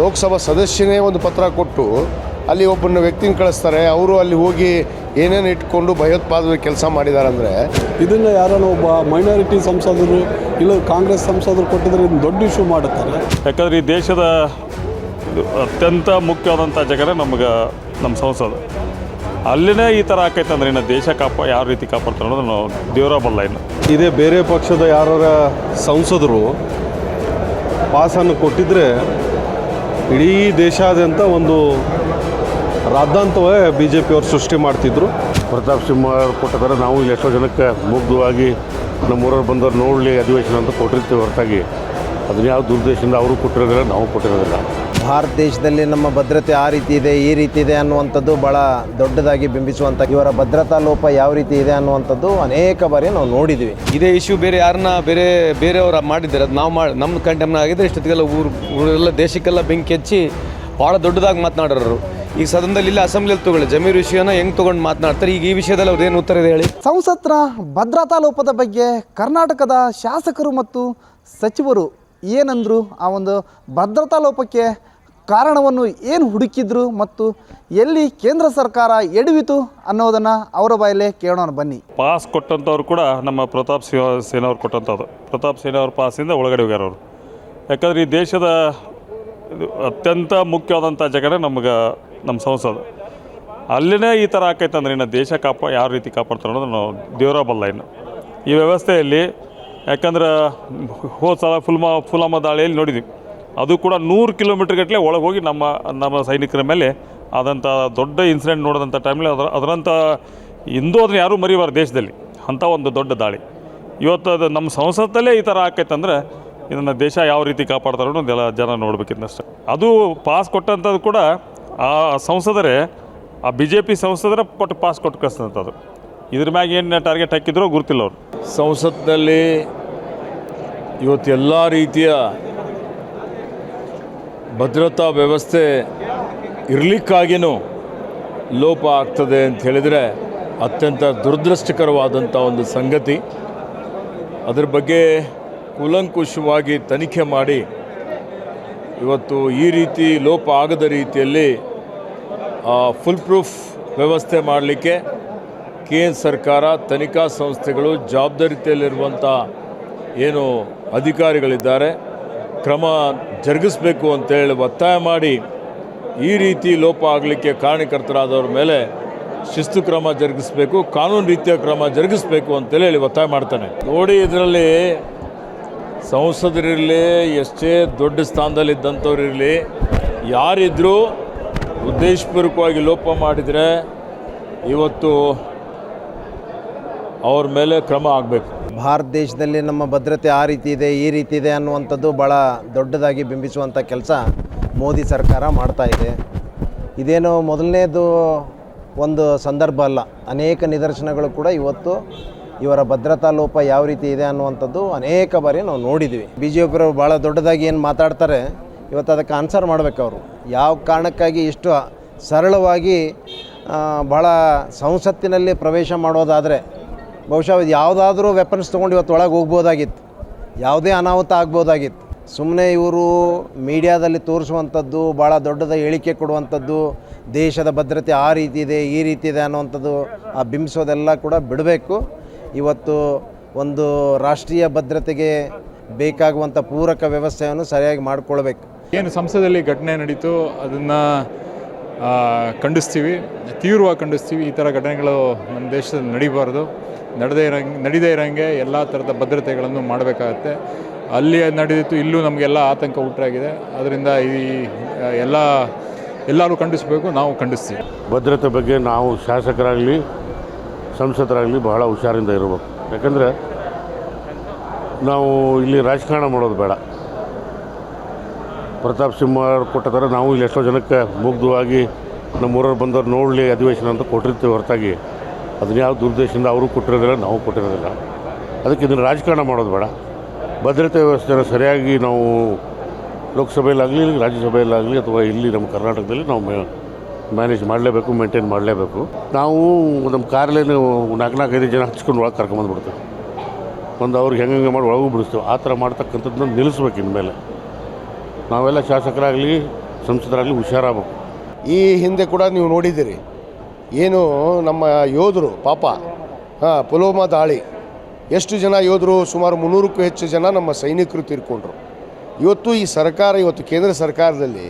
ಲೋಕಸಭಾ ಸದಸ್ಯನೇ ಒಂದು ಪತ್ರ ಕೊಟ್ಟು ಅಲ್ಲಿ ಒಬ್ಬನ ವ್ಯಕ್ತಿನ ಕಳಿಸ್ತಾರೆ. ಅವರು ಅಲ್ಲಿ ಹೋಗಿ ಏನೇನು ಇಟ್ಕೊಂಡು ಭಯೋತ್ಪಾದನೆ ಕೆಲಸ ಮಾಡಿದ್ದಾರೆ ಅಂದರೆ ಇದನ್ನು ಯಾರನ್ನ ಒಬ್ಬ ಮೈನಾರಿಟಿ ಸಂಸದರು ಇಲ್ಲ ಕಾಂಗ್ರೆಸ್ ಸಂಸದರು ಕೊಟ್ಟಿದ್ರೆ ಇದನ್ನು ದೊಡ್ಡ ಇಶ್ಯೂ ಮಾಡುತ್ತಾರೆ. ಯಾಕಂದ್ರೆ ಈ ದೇಶದ ಇದು ಅತ್ಯಂತ ಮುಖ್ಯವಾದಂಥ ಜಗನೇ ನಮ್ಗೆ ನಮ್ಮ ಸಂಸದ. ಅಲ್ಲಿನೇ ಈ ಥರ ಆಕೈತೆ ಅಂದ್ರೆ ಇನ್ನು ದೇಶ ಕಾಪ ಯಾವ ರೀತಿ ಕಾಪಾಡ್ತಾರೆ ಅನ್ನೋದು ನಾವು ದೇವರ ಬಲ್ಲ ಇನ್ನು. ಇದೇ ಬೇರೆ ಪಕ್ಷದ ಯಾರ ಸಂಸದರು ಪಾಸನ್ನು ಕೊಟ್ಟಿದ್ದರೆ ಇಡೀ ದೇಶಾದ್ಯಂತ ಒಂದು ರಾದ್ದಾಂತವೇ ಬಿ ಜೆ ಪಿಯವರು ಸೃಷ್ಟಿ ಮಾಡ್ತಿದ್ರು. ಪ್ರತಾಪ್ ಸಿಂಹ ಅವ್ರು ಕೊಟ್ಟಿದ್ದಾರೆ. ನಾವು ಎಷ್ಟೋ ಜನಕ್ಕೆ ಮುಗ್ಧವಾಗಿ ನಮ್ಮೂರವ್ರು ಬಂದವ್ರು ನೋಡಲಿ, ಅಧಿವೇಶನ ಅಂತ ಕೊಟ್ಟಿರ್ತೀವಿ ಹೊರತಾಗಿ. ಅದನ್ನ ಯಾವ ದುರ್ದೇಶದಿಂದ ಅವರು ಕೊಟ್ಟಿರೋದಿಲ್ಲ, ನಾವು ಕೊಟ್ಟಿರೋದಿಲ್ಲ. ಭಾರತ ದೇಶದಲ್ಲಿ ನಮ್ಮ ಭದ್ರತೆ ಆ ರೀತಿ ಇದೆ ಈ ರೀತಿ ಇದೆ ಅನ್ನುವಂಥದ್ದು ಭಾಳ ದೊಡ್ಡದಾಗಿ ಬಿಂಬಿಸುವಂಥ ಇವರ ಭದ್ರತಾ ಲೋಪ ಯಾವ ರೀತಿ ಇದೆ ಅನ್ನುವಂಥದ್ದು ಅನೇಕ ಬಾರಿ ನಾವು ನೋಡಿದ್ವಿ. ಇದೇ ಇಶ್ಯೂ ಬೇರೆ ಯಾರನ್ನ ಬೇರೆ ಬೇರೆಯವ್ರು ಮಾಡಿದ್ದಾರೆ. ಅದು ನಾವು ಮಾಡಿ ನಮ್ಮ ಕಂಟೆಮ್ನ ಆಗಿದ್ರೆ ಇಷ್ಟೊತ್ತಿಗೆಲ್ಲ ಊರು ಊರೆಲ್ಲ ದೇಶಕ್ಕೆಲ್ಲ ಬೆಂಕಿ ಹಚ್ಚಿ ಭಾಳ ದೊಡ್ಡದಾಗಿ ಮಾತನಾಡೋರು ಈ ಸದನದಲ್ಲಿ ಇಲ್ಲ ಅಸೆಂಬ್ಲಿಯಲ್ಲಿ ತಗೊಳ್ಳಿ. ಜಮೀರ್ ವಿಷಯನ ಹೆಂಗೆ ತೊಗೊಂಡು ಮಾತನಾಡ್ತಾರೆ? ಈಗ ಈ ವಿಷಯದಲ್ಲಿ ಅವ್ರು ಏನು ಉತ್ತರ ಇದೆ ಹೇಳಿ? ಸಂಸತ್ನ ಭದ್ರತಾ ಲೋಪದ ಬಗ್ಗೆ ಕರ್ನಾಟಕದ ಶಾಸಕರು ಮತ್ತು ಸಚಿವರು ಏನಂದ್ರು ಆ ಒಂದು ಭದ್ರತಾ ಲೋಪಕ್ಕೆ ಕಾರಣವನ್ನು ಏನು ಹುಡುಕಿದ್ರು ಮತ್ತು ಎಲ್ಲಿ ಕೇಂದ್ರ ಸರ್ಕಾರ ಎಡವಿತು ಅನ್ನೋದನ್ನು ಅವರ ಬಾಯಲ್ಲೇ ಕೇಳೋಣ ಬನ್ನಿ. ಪಾಸ್ ಕೊಟ್ಟಂಥವ್ರು ಕೂಡ ನಮ್ಮ ಪ್ರತಾಪ್ ಸಿಂಹ ಸೇನವ್ರು ಕೊಟ್ಟಂಥದ್ದು ಪ್ರತಾಪ್ ಸೇನವ್ರ ಪಾಸಿಂದ ಒಳಗಡೆ ಹೋಗ್ಯಾರ ಅವರು. ಯಾಕಂದ್ರೆ ಈ ದೇಶದ ಅತ್ಯಂತ ಮುಖ್ಯವಾದಂಥ ಜಗನೇ ನಮ್ಗೆ ನಮ್ಮ ಸಂಸದ. ಅಲ್ಲಿನೇ ಈ ಥರ ಆಕೈತೆ ಅಂದ್ರೆ ಇನ್ನು ದೇಶ ಕಾಪ ಯಾವ ರೀತಿ ಕಾಪಾಡ್ತಾರೆ ಅನ್ನೋದು ನಾವು ದೇವರ ಬಲ್ಲ ಇನ್ನು. ಈ ವ್ಯವಸ್ಥೆಯಲ್ಲಿ ಯಾಕಂದ್ರೆ ಹೋದ ಸಲ ಫುಲ್ಮಾ ಫುಲಾಮ ದಾಳಿಯಲ್ಲಿ ನೋಡಿದ್ವಿ. ಅದು ಕೂಡ ನೂರು ಕಿಲೋಮೀಟ್ರ್ ಗಟ್ಟಲೆ ಒಳಗೆ ಹೋಗಿ ನಮ್ಮ ನಮ್ಮ ಸೈನಿಕರ ಮೇಲೆ ಆದಂಥ ದೊಡ್ಡ ಇನ್ಸಿಡೆಂಟ್ ನೋಡಿದಂಥ ಟೈಮಲ್ಲಿ ಅದರ ಅದರಂಥ ಇಂದು ಅದನ್ನ ಯಾರೂ ಮರಿಬಾರ್ದು ದೇಶದಲ್ಲಿ. ಅಂಥ ಒಂದು ದೊಡ್ಡ ದಾಳಿ. ಇವತ್ತು ಅದು ನಮ್ಮ ಸಂಸತ್ತಲ್ಲೇ ಈ ಥರ ಆಕೈತೆ ಅಂದರೆ ಇದನ್ನು ದೇಶ ಯಾವ ರೀತಿ ಕಾಪಾಡ್ತಾರೆ ಅನ್ನೋದೆಲ್ಲ ಜನ ನೋಡ್ಬೇಕಿನ್ನಷ್ಟೇ ಅದು ಪಾಸ್ ಕೊಟ್ಟಂಥದ್ದು ಕೂಡ ಆ ಸಂಸದರೇ, ಆ ಬಿ ಜೆ ಪಿ ಸಂಸದರ ಕೊಟ್ಟು ಪಾಸ್ ಕೊಟ್ಟು ಕಳಿಸಿದಂಥದ್ದು ಇದ್ರ ಮ್ಯಾಗ ಏನು ಟಾರ್ಗೆಟ್ ಹಾಕಿದ್ರೋ ಗೊತ್ತಿಲ್ಲ ಅವರು. ಸಂಸತ್ನಲ್ಲಿ ಇವತ್ತು ಎಲ್ಲ ರೀತಿಯ ಭದ್ರತಾ ವ್ಯವಸ್ಥೆ ಇರಲಿಕ್ಕಾಗಿಯೂ ಲೋಪ ಆಗ್ತದೆ ಅಂತ ಹೇಳಿದರೆ ಅತ್ಯಂತ ದುರದೃಷ್ಟಕರವಾದಂಥ ಒಂದು ಸಂಗತಿ. ಅದರ ಬಗ್ಗೆ ಕೂಲಂಕುಷವಾಗಿ ತನಿಖೆ ಮಾಡಿ ಇವತ್ತು ಈ ರೀತಿ ಲೋಪ ಆಗದ ರೀತಿಯಲ್ಲಿ ಫುಲ್ ಪ್ರೂಫ್ ವ್ಯವಸ್ಥೆ ಮಾಡಲಿಕ್ಕೆ ಕೇಂದ್ರ ಸರ್ಕಾರ, ತನಿಖಾ ಸಂಸ್ಥೆಗಳು ಜವಾಬ್ದಾರಿತೆಯಲ್ಲಿರುವಂಥ ಏನು ಅಧಿಕಾರಿಗಳಿದ್ದಾರೆ. ಕ್ರಮ ಜರುಗಿಸಬೇಕು ಅಂತೇಳಿ ಒತ್ತಾಯ ಮಾಡಿ ಈ ರೀತಿ ಲೋಪ ಆಗಲಿಕ್ಕೆ ಕಾರಣಕರ್ತರಾದವ್ರ ಮೇಲೆ ಶಿಸ್ತು ಕ್ರಮ ಜರುಗಿಸಬೇಕು, ಕಾನೂನು ರೀತಿಯ ಕ್ರಮ ಜರುಗಿಸಬೇಕು ಅಂತೇಳಿ ಹೇಳಿ ಒತ್ತಾಯ ಮಾಡ್ತಾನೆ. ನೋಡಿ, ಇದರಲ್ಲಿ ಸಂಸದರಿರಲಿ, ಎಷ್ಟೇ ದೊಡ್ಡ ಸ್ಥಾನದಲ್ಲಿದ್ದಂಥವ್ರು ಇರಲಿ, ಯಾರಿದ್ರೂ ಉದ್ದೇಶಪೂರ್ವಕವಾಗಿ ಲೋಪ ಮಾಡಿದರೆ ಇವತ್ತು ಅವ್ರ ಮೇಲೆ ಕ್ರಮ ಆಗಬೇಕು. ಭಾರತ ದೇಶದಲ್ಲಿ ನಮ್ಮ ಭದ್ರತೆ ಆ ರೀತಿ ಇದೆ, ಈ ರೀತಿ ಇದೆ ಅನ್ನುವಂಥದ್ದು ಭಾಳ ದೊಡ್ಡದಾಗಿ ಬಿಂಬಿಸುವಂಥ ಕೆಲಸ ಮೋದಿ ಸರ್ಕಾರ ಮಾಡ್ತಾ ಇದೆ. ಇದೇನು ಮೊದಲನೇದು ಒಂದು ಸಂದರ್ಭ ಅಲ್ಲ. ಅನೇಕ ನಿದರ್ಶನಗಳು ಕೂಡ ಇವತ್ತು ಇವರ ಭದ್ರತಾ ಲೋಪ ಯಾವ ರೀತಿ ಇದೆ ಅನ್ನುವಂಥದ್ದು ಅನೇಕ ಬಾರಿ ನಾವು ನೋಡಿದ್ವಿ. ಬಿ ಜೆ ಪಿಯವರು ಭಾಳ ದೊಡ್ಡದಾಗಿ ಏನು ಮಾತಾಡ್ತಾರೆ, ಇವತ್ತು ಅದಕ್ಕೆ ಆನ್ಸರ್ ಮಾಡಬೇಕು ಅವರು. ಯಾವ ಕಾರಣಕ್ಕಾಗಿ ಇಷ್ಟು ಸರಳವಾಗಿ ಭಾಳ ಸಂಸತ್ತಿನಲ್ಲಿ ಪ್ರವೇಶ ಮಾಡೋದಾದರೆ ಬಹುಶಃ ಇದು ಯಾವುದಾದ್ರೂ ವೆಪನ್ಸ್ ತೊಗೊಂಡು ಇವತ್ತು ಒಳಗೆ ಹೋಗ್ಬೋದಾಗಿತ್ತು. ಯಾವುದೇ ಅನಾಹುತ ಆಗ್ಬೋದಾಗಿತ್ತು. ಸುಮ್ಮನೆ ಇವರು ಮೀಡಿಯಾದಲ್ಲಿ ತೋರಿಸುವಂಥದ್ದು ಭಾಳ ದೊಡ್ಡದ ಹೇಳಿಕೆ ಕೊಡುವಂಥದ್ದು, ದೇಶದ ಭದ್ರತೆ ಆ ರೀತಿ ಇದೆ, ಈ ರೀತಿ ಇದೆ ಅನ್ನುವಂಥದ್ದು ಆ ಬಿಂಬಿಸೋದೆಲ್ಲ ಕೂಡ ಬಿಡಬೇಕು. ಇವತ್ತು ಒಂದು ರಾಷ್ಟ್ರೀಯ ಭದ್ರತೆಗೆ ಬೇಕಾಗುವಂಥ ಪೂರಕ ವ್ಯವಸ್ಥೆಯನ್ನು ಸರಿಯಾಗಿ ಮಾಡಿಕೊಳ್ಬೇಕು. ಏನು ಸಂಸದಲ್ಲಿ ಘಟನೆ ನಡೀತು, ಅದನ್ನು ಖಂಡಿಸ್ತೀವಿ, ತೀವ್ರವಾಗಿ ಖಂಡಿಸ್ತೀವಿ. ಈ ಥರ ಘಟನೆಗಳು ನಮ್ಮ ದೇಶದಲ್ಲಿ ನಡೀಬಾರ್ದು. ನಡೆದೇ ಇರೋಂಗೆ, ನಡೀದೇ ಇರೋಂಗೆ ಎಲ್ಲ ಥರದ ಭದ್ರತೆಗಳನ್ನು ಮಾಡಬೇಕಾಗತ್ತೆ. ಅಲ್ಲಿ ನಡೆದಿತ್ತು, ಇಲ್ಲೂ ನಮಗೆಲ್ಲ ಆತಂಕ ಉಂಟಾಗಿದೆ. ಅದರಿಂದ ಈ, ಎಲ್ಲ, ಎಲ್ಲರೂ ಖಂಡಿಸಬೇಕು, ನಾವು ಖಂಡಿಸ್ತೀವಿ. ಭದ್ರತೆ ಬಗ್ಗೆ ನಾವು ಶಾಸಕರಾಗಲಿ, ಸಂಸದರಾಗಲಿ ಬಹಳ ಹುಷಾರಿಂದ ಇರಬೇಕು. ಯಾಕಂದರೆ ನಾವು ಇಲ್ಲಿ ರಾಜಕಾರಣ ಮಾಡೋದು ಬೇಡ. ಪ್ರತಾಪ್ ಸಿಂಹ ಕೊಟ್ಟ ಥರ ನಾವು ಇಲ್ಲಿ ಎಷ್ಟೋ ಜನಕ್ಕೆ ಮುಗ್ಧವಾಗಿ ನಮ್ಮೂರವ್ರು ಬಂದವ್ರು ನೋಡಲಿ, ಅಧಿವೇಶನ ಅಂತ ಕೊಟ್ಟಿರ್ತೀವಿ ಹೊರತಾಗಿ. ಅದನ್ನ ಯಾವ ದುರ್ದೇಶದಿಂದ ಅವರು ಕೊಟ್ಟಿರೋದಿಲ್ಲ, ನಾವು ಕೊಟ್ಟಿರೋದಿಲ್ಲ. ಅದಕ್ಕೆ ಇದನ್ನು ರಾಜಕಾರಣ ಮಾಡೋದು ಬೇಡ. ಭದ್ರತೆ ವ್ಯವಸ್ಥೆನ ಸರಿಯಾಗಿ ನಾವು ಲೋಕಸಭೆಯಲ್ಲಾಗಲಿ, ರಾಜ್ಯಸಭೆಯಲ್ಲಾಗಲಿ ಅಥವಾ ಇಲ್ಲಿ ನಮ್ಮ ಕರ್ನಾಟಕದಲ್ಲಿ ನಾವು ಮ್ಯಾನೇಜ್ ಮಾಡಲೇಬೇಕು ಮೇಂಟೈನ್ ಮಾಡಲೇಬೇಕು. ನಾವು ನಮ್ಮ ಕಾರಲ್ಲಿ ನಾಲ್ಕು ನಾಲ್ಕು ಐದು ಜನ ಹಚ್ಕೊಂಡು ಒಳಗೆ ಕರ್ಕೊಂಬಂದ್ಬಿಡ್ತೇವೆ ಒಂದು ಅವ್ರಿಗೆ ಹೆಂಗೆ ಮಾಡಿ ಒಳಗೂ ಬಿಡಿಸ್ತೇವೆ. ಆ ಥರ ಮಾಡ್ತಕ್ಕಂಥದ್ದನ್ನ ನಿಲ್ಲಿಸ್ಬೇಕು ಇನ್ಮೇಲೆ. ನಾವೆಲ್ಲ ಶಾಸಕರಾಗಲಿ, ಸಂಸದರಾಗಲಿ ಹುಷಾರಾಗಬೇಕು. ಈ ಹಿಂದೆ ಕೂಡ ನೀವು ನೋಡಿದ್ದೀರಿ. ಏನು ನಮ್ಮ ಯೋಧರು, ಪಾಪ. ಹಾಂ ಪುಲ್ವಾಮಾ ದಾಳಿ. ಎಷ್ಟು ಜನ ಯೋಧರು? ಸುಮಾರು ಮುನ್ನೂರಕ್ಕೂ ಹೆಚ್ಚು ಜನ ನಮ್ಮ ಸೈನಿಕರು ತೀರ್ಕೊಂಡ್ರು. ಇವತ್ತು ಈ ಸರ್ಕಾರ, ಇವತ್ತು ಕೇಂದ್ರ ಸರ್ಕಾರದಲ್ಲಿ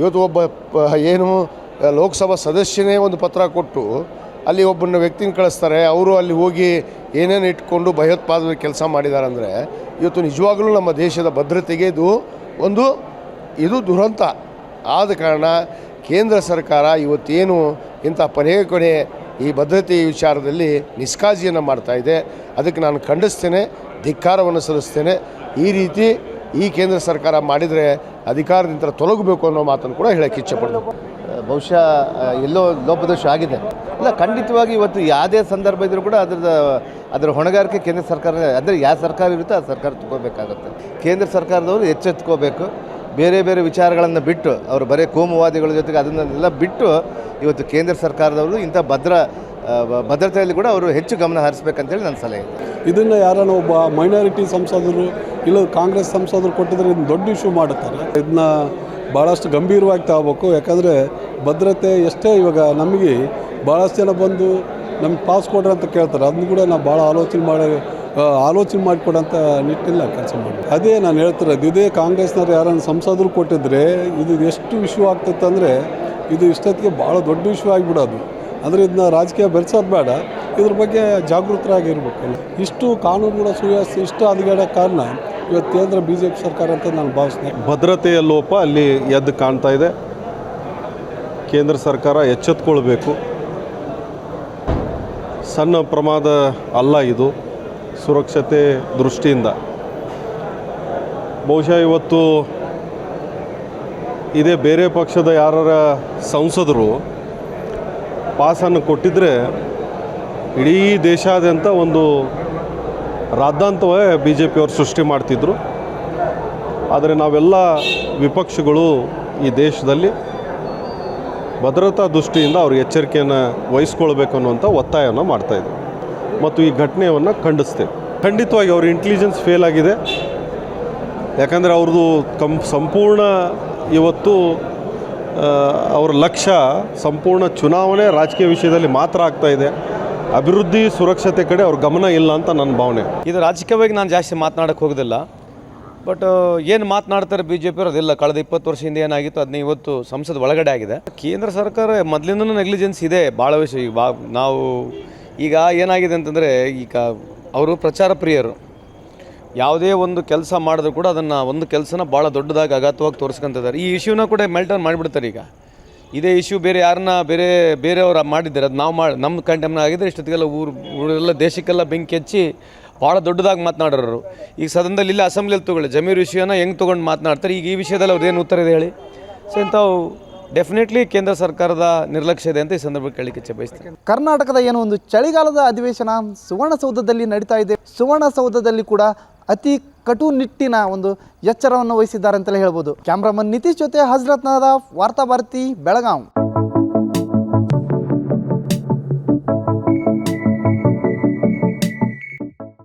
ಇವತ್ತು ಒಬ್ಬ ಏನು, ಲೋಕಸಭಾ ಸದಸ್ಯನೇ ಒಂದು ಪತ್ರ ಕೊಟ್ಟು ಅಲ್ಲಿ ಒಬ್ಬನ ವ್ಯಕ್ತಿನ ಕಳಿಸ್ತಾರೆ. ಅವರು ಅಲ್ಲಿ ಹೋಗಿ ಏನೇನು ಇಟ್ಕೊಂಡು ಭಯೋತ್ಪಾದನೆ ಕೆಲಸ ಮಾಡಿದ್ದಾರೆ ಅಂದರೆ ಇವತ್ತು ನಿಜವಾಗಲೂ ನಮ್ಮ ದೇಶದ ಭದ್ರತೆಗೆ ಇದು ಒಂದು, ಇದು ದುರಂತ. ಆದ ಕಾರಣ ಕೇಂದ್ರ ಸರ್ಕಾರ ಇವತ್ತೇನು ಇಂಥ ಕೊನೆ ಕೊನೆ ಈ ಭದ್ರತೆ ವಿಚಾರದಲ್ಲಿ ನಿಷ್ಕಾಜಿಯನ್ನು ಮಾಡ್ತಾ ಇದೆ. ಅದಕ್ಕೆ ನಾನು ಖಂಡಿಸ್ತೇನೆ, ಧಿಕ್ಕಾರವನ್ನು ಸಲ್ಲಿಸ್ತೇನೆ. ಈ ರೀತಿ ಈ ಕೇಂದ್ರ ಸರ್ಕಾರ ಮಾಡಿದರೆ ಅಧಿಕಾರದಿಂದ ತೊಲಗಬೇಕು ಅನ್ನೋ ಮಾತನ್ನು ಕೂಡ ಹೇಳಕ್ಕೆ ಪಡಬೇಕು ಬಹುಶಃ ಎಲ್ಲೋ ಲೋಪದೋಷ ಆಗಿದೆ. ಇಲ್ಲ ಖಂಡಿತವಾಗಿ ಇವತ್ತು ಯಾವುದೇ ಸಂದರ್ಭ ಇದ್ದರೂ ಕೂಡ ಅದ್ರದ್ದು ಅದರ ಹೊಣೆಗಾರಿಕೆ ಕೇಂದ್ರ ಸರ್ಕಾರ, ಅಂದರೆ ಯಾವ ಸರ್ಕಾರ ಇರುತ್ತೋ ಆ ಸರ್ಕಾರ ತಗೋಬೇಕಾಗುತ್ತೆ. ಕೇಂದ್ರ ಸರ್ಕಾರದವರು ಎಚ್ಚೆತ್ಕೋಬೇಕು. ಬೇರೆ ಬೇರೆ ವಿಚಾರಗಳನ್ನು ಬಿಟ್ಟು ಅವರು ಬರೀ ಕೋಮುವಾದಿಗಳ ಜೊತೆಗೆ ಅದನ್ನೆಲ್ಲ ಬಿಟ್ಟು ಇವತ್ತು ಕೇಂದ್ರ ಸರ್ಕಾರದವರು ಇಂಥ ಭದ್ರ ಭದ್ರತೆಯಲ್ಲಿ ಕೂಡ ಅವರು ಹೆಚ್ಚು ಗಮನ ಹರಿಸ್ಬೇಕಂತೇಳಿ ನನ್ನ ಸಲಹೆ. ಇದೆ ಇದನ್ನು ಯಾರನ್ನು ಒಬ್ಬ ಮೈನಾರಿಟಿ ಸಂಸದರು ಇಲ್ಲ ಕಾಂಗ್ರೆಸ್ ಸಂಸದರು ಕೊಟ್ಟಿದ್ರೆ ಇದನ್ನು ದೊಡ್ಡ ಇಶ್ಯೂ ಮಾಡುತ್ತಾರೆ. ಇದನ್ನ ಭಾಳಷ್ಟು ಗಂಭೀರವಾಗಿ ತಗೋಬೇಕು ಯಾಕಂದರೆ ಭದ್ರತೆ ಎಷ್ಟೇ ಇವಾಗ ನಮಗೆ ಭಾಳಷ್ಟು ಜನ ಬಂದು ನಮ್ಗೆ ಪಾಸ್ ಕೊಡ್ರಿ ಅಂತ ಕೇಳ್ತಾರೆ. ಅದನ್ನು ಕೂಡ ನಾವು ಭಾಳ ಆಲೋಚನೆ ಮಾಡಿ ಆಲೋಚನೆ ಮಾಡಿಕೊಡೋಂಥ ನಿಟ್ಟಿನಲ್ಲಿ ಕೆಲಸ ಮಾಡಿ ಅದೇ ನಾನು ಹೇಳ್ತಿರೋದು, ಇದೇ ಕಾಂಗ್ರೆಸ್ನವ್ರು ಯಾರನ್ನು ಸಂಸದರು ಕೊಟ್ಟಿದ್ರೆ ಇದು ಎಷ್ಟು ಇಶ್ಯೂ ಆಗ್ತೈತೆ ಅಂದರೆ ಇದು ಇಷ್ಟೊತ್ತಿಗೆ ಭಾಳ ದೊಡ್ಡ ಇಶ್ಯೂ ಆಗಿಬಿಡೋದು. ಅಂದರೆ ಇದನ್ನ ರಾಜಕೀಯ ಬೆರೆಸೋದು ಬೇಡ, ಇದ್ರ ಬಗ್ಗೆ ಜಾಗೃತರಾಗಿರ್ಬೇಕು. ಇಷ್ಟು ಕಾನೂನುಗಳ ಸುವ್ಯವಸ್ಥೆ ಇಷ್ಟು ಹದಗೆಡೋ ಕಾರಣ ಇವತ್ತು ಕೇಂದ್ರ ಬಿ ಜೆ ಪಿ ಸರ್ಕಾರ ಅಂತ ನಾನು ಭಾವಿಸ್ತೇನೆ. ಭದ್ರತೆಯ ಲೋಪ ಅಲ್ಲಿ ಎದ್ದು ಕಾಣ್ತಾ ಇದೆ. ಕೇಂದ್ರ ಸರ್ಕಾರ ಎಚ್ಚೆತ್ಕೊಳ್ಬೇಕು. ಸಣ್ಣ ಪ್ರಮಾದ ಅಲ್ಲ ಇದು. ಸುರಕ್ಷತೆ ದೃಷ್ಟಿಯಿಂದ. ಬಹುಶಃ ಇವತ್ತು ಇದೇ ಬೇರೆ ಪಕ್ಷದ ಯಾರ ಸಂಸದರು ಪಾಸನ್ನು ಕೊಟ್ಟಿದ್ದರೆ ಇಡೀ ದೇಶಾದ್ಯಂತ ಒಂದು ರಾದ್ದಾಂತವೇ ಬಿ ಜೆ ಪಿಯವರು ಸೃಷ್ಟಿ ಮಾಡ್ತಿದ್ರು. ಆದರೆ ನಾವೆಲ್ಲ ವಿಪಕ್ಷಗಳು ಈ ದೇಶದಲ್ಲಿ ಭದ್ರತಾ ದೃಷ್ಟಿಯಿಂದ ಅವ್ರಿಗೆ ಎಚ್ಚರಿಕೆಯನ್ನು ವಹಿಸ್ಕೊಳ್ಬೇಕು ಅನ್ನುವಂಥ ಒತ್ತಾಯವನ್ನು ಮಾಡ್ತಾಯಿದ್ವಿ ಮತ್ತು ಈ ಘಟನೆಯನ್ನು ಖಂಡಿಸ್ತೇವೆ. ಖಂಡಿತವಾಗಿ ಅವ್ರ ಇಂಟೆಲಿಜೆನ್ಸ್ ಫೇಲ್ ಆಗಿದೆ. ಯಾಕಂದರೆ ಅವ್ರದ್ದು ಕಂ, ಸಂಪೂರ್ಣ ಇವತ್ತು ಅವರ ಲಕ್ಷ್ಯ ಸಂಪೂರ್ಣ ಚುನಾವಣೆ ರಾಜಕೀಯ ವಿಷಯದಲ್ಲಿ ಮಾತ್ರ ಆಗ್ತಾ ಇದೆ. ಅಭಿವೃದ್ಧಿ, ಸುರಕ್ಷತೆ ಕಡೆ ಅವ್ರ ಗಮನ ಇಲ್ಲ ಅಂತ ನನ್ನ ಭಾವನೆ. ಇದು ರಾಜಕೀಯವಾಗಿ ನಾನು ಜಾಸ್ತಿ ಮಾತನಾಡಕ್ಕೆ ಹೋಗೋದಿಲ್ಲ. ಬಟ್, ಏನು ಮಾತನಾಡ್ತಾರೆ ಬಿ ಜೆ ಪಿ ಅದಿಲ್ಲ. ಕಳೆದ ಇಪ್ಪತ್ತು ವರ್ಷ ಹಿಂದೆ ಏನಾಗಿತ್ತು ಅದನ್ನ ಇವತ್ತು ಸಂಸದ ಒಳಗಡೆ ಆಗಿದೆ. ಕೇಂದ್ರ ಸರ್ಕಾರ ಮೊದಲಿಂದನೂ ನೆಗ್ಲಿಜೆನ್ಸ್ ಇದೆ. ಭಾಳ ವಿಷಯ. ನಾವು ಈಗ ಏನಾಗಿದೆ ಅಂತಂದರೆ, ಈಗ ಅವರು ಪ್ರಚಾರ ಪ್ರಿಯರು. ಯಾವುದೇ ಒಂದು ಕೆಲಸ ಮಾಡಿದ್ರು ಕೂಡ ಅದನ್ನು ಒಂದು ಕೆಲಸನ ಭಾಳ ದೊಡ್ಡದಾಗಿ ಅಗಾಧವಾಗಿ ತೋರಿಸ್ಕೊಂತಿದ್ದಾರೆ ಈ ಇಶ್ಯೂನ ಕೂಡ ಮೆಲ್ಟನ್ ಮಾಡಿಬಿಡ್ತಾರೆ ಈಗ. ಇದೇ ಇಶ್ಯೂ ಬೇರೆ ಯಾರನ್ನ ಬೇರೆ, ಬೇರೆಯವ್ರು ಮಾಡಿದ್ದಾರೆ. ಅದು ನಾವು ಮಾಡಿ ನಮ್ಮ ಕಂಟೆಮ್ನ ಆಗಿದ್ರೆ ಇಷ್ಟೊತ್ತಿಗೆಲ್ಲ ಊರು, ಊರೆಲ್ಲ ದೇಶಕ್ಕೆಲ್ಲ ಬೆಂಕಿ ಹಚ್ಚಿ ಭಾಳ ದೊಡ್ಡದಾಗಿ ಮಾತನಾಡೋರು ಈಗ ಸದನದಲ್ಲಿ ಇಲ್ಲ ಅಸೆಂಬ್ಲಿಯಲ್ಲಿ ತೊಗೊಳ್ಳಿ. ಜಮೀರ್ ವಿಷಯನ ಹೆಂಗೆ ತೊಗೊಂಡು ಮಾತನಾಡ್ತಾರೆ? ಈಗ ಈ ವಿಷಯದಲ್ಲಿ ಅವ್ರದ್ದು ಏನು ಉತ್ತರ ಇದೆ ಹೇಳಿ. ಸೊ ಇಂಥವು ಡೆಫಿನೆಟ್ಲಿ ಕೇಂದ್ರ ಸರ್ಕಾರದ ನಿರ್ಲಕ್ಷ್ಯ ಇದೆ ಅಂತ ಈ ಸಂದರ್ಭಕ್ಕೆ ಕೇಳಲಿಕ್ಕೆ ಇಚ್ಛೆ ಬಯಸ್ತೀನಿ. ಕರ್ನಾಟಕದ ಏನೋ ಒಂದು ಚಳಿಗಾಲದ ಅಧಿವೇಶನ ಸುವರ್ಣಸೌಧದಲ್ಲಿ ನಡೀತಾ ಇದೆ. ಸುವರ್ಣಸೌಧದಲ್ಲಿ ಕೂಡ ಅತಿ ಕಟುನಿಟ್ಟಿನ ಒಂದು ಎಚ್ಚರವನ್ನು ವಹಿಸಿದ್ದಾರೆ ಅಂತಲೇ ಹೇಳ್ಬೋದು. ಕ್ಯಾಮ್ರಾಮನ್ ನಿತೀಶ್ ಜೊತೆ ಹಜರತ್ನಾದ ವಾರ್ತಾ ಭಾರತಿ ಬೆಳಗಾಂ.